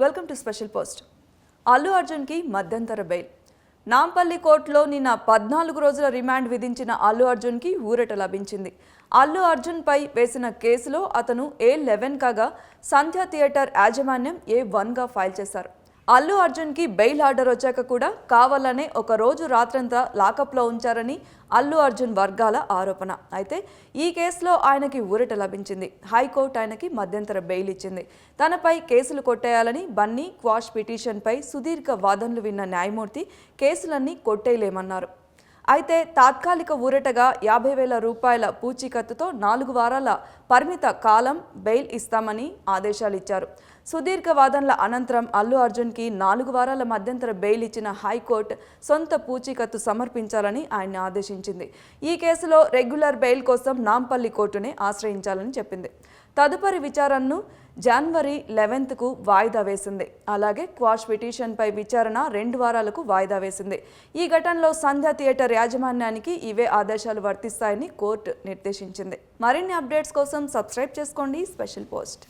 Welcome to special post. Allu అర్జున్కి మధ్యంతర bail. Nampally కోర్టులో నిన్న పద్నాలుగు రోజుల రిమాండ్ విధించిన అల్లు అర్జున్కి ఊరట లభించింది. అల్లు అర్జున్పై వేసిన కేసులో అతను ఏ లెవెన్ కాగా సంధ్య థియేటర్ యాజమాన్యం ఏ వన్గా ఫైల్ చేశారు. అల్లు అర్జున్కి బెయిల్ ఆర్డర్ వచ్చాక కూడా కావాలనే ఒక రోజు రాత్రంతా లాకప్లో ఉంచారని అల్లు అర్జున్ వర్గాల ఆరోపణ. అయితే ఈ కేసులో ఆయనకి ఊరట లభించింది. హైకోర్టు ఆయనకి మధ్యంతర బెయిల్ ఇచ్చింది. తనపై కేసులు కొట్టేయాలని బన్నీ క్వాష్ పిటిషన్పై సుదీర్ఘ వాదనలు విన్న న్యాయమూర్తి కేసులన్నీ కొట్టేయలేమన్నారు. అయితే తాత్కాలిక ఊరటగా యాభై వేల రూపాయల పూచీకత్తుతో నాలుగు వారాల పరిమిత కాలం బెయిల్ ఇస్తామని ఆదేశాలు ఇచ్చారు సుదీర్ఘ వాదనల అనంతరం అల్లు అర్జున్కి నాలుగు వారాల మధ్యంతర బెయిల్ ఇచ్చిన హైకోర్టు సొంత పూచీకత్తు సమర్పించాలని ఆయన్ని ఆదేశించింది. ఈ కేసులో రెగ్యులర్ బెయిల్ కోసం నాంపల్లి కోర్టునే ఆశ్రయించాలని చెప్పింది. తదుపరి విచారణను జనవరి లెవెన్త్కు వాయిదా వేసింది. అలాగే క్వాష్ పిటిషన్పై విచారణ రెండు వారాలకు వాయిదా వేసింది. ఈ ఘటనలో సంధ్య థియేటర్ యాజమాన్యానికి ఇవే ఆదేశాలు వర్తిస్తాయని కోర్టు నిర్దేశించింది. మరిన్ని అప్డేట్స్ కోసం సబ్స్క్రైబ్ చేసుకోండి. Special post.